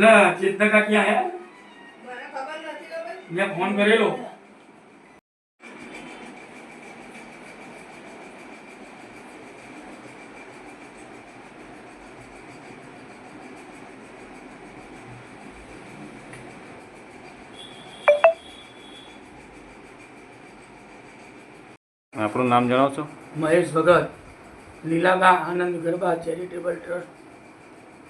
લે મને ખબર નથી મેં ફોન કરેલો. આપણું નામ જણાવશો? Mahesh Bhagat Lilaba Anand Garba charitable trust.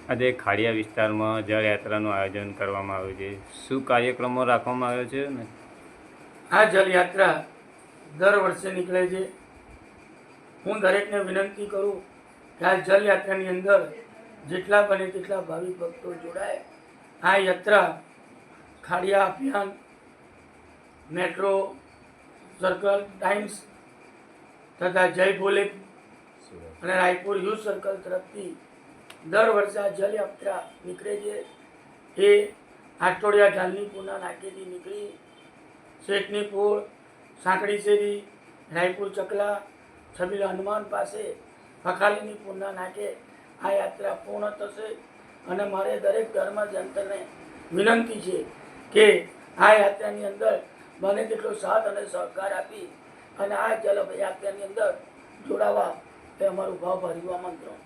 આજે ખાડિયા વિસ્તારમાં જળયાત્રાનું આયોજન કરવામાં આવ્યું છે. શું કાર્યક્રમો રાખવામાં આવ્યો છે ને આ જળયાત્રા દર વર્ષે નીકળે છે. હું દરેકને વિનંતી કરું કે આ જલયાત્રાની અંદર જેટલા બને તેટલા ભાવિક ભક્તો જોડાય. આ યાત્રા ખાડિયા અભિયાન, મેટ્રો, સર્કલ, ટાઈમ્સ તથા જય ભોલે અને રાયપુર યુથ સર્કલ તરફથી દર વર્ષે આ જલયાત્રા નીકળે છે. એ આટોડિયા ઢાલની પૂના નાકેથી નીકળી. શેઠની પૂળ સાંકડી શેરી, રાયપુર ચકલા, છબીલા હનુમાન પાસે ફખાલીની પૂર્ણા નાકે આ યાત્રા પૂર્ણ થશે. અને મારે દરેક ધર્મ જનતાને વિનંતી છે કે આ યાત્રાની અંદર બને તેટલો સાથ અને સહકાર આપી અને આ જલ યાત્રાની અંદર જોડાવા એ અમારું ભાવભર્યું આમંત્રણ.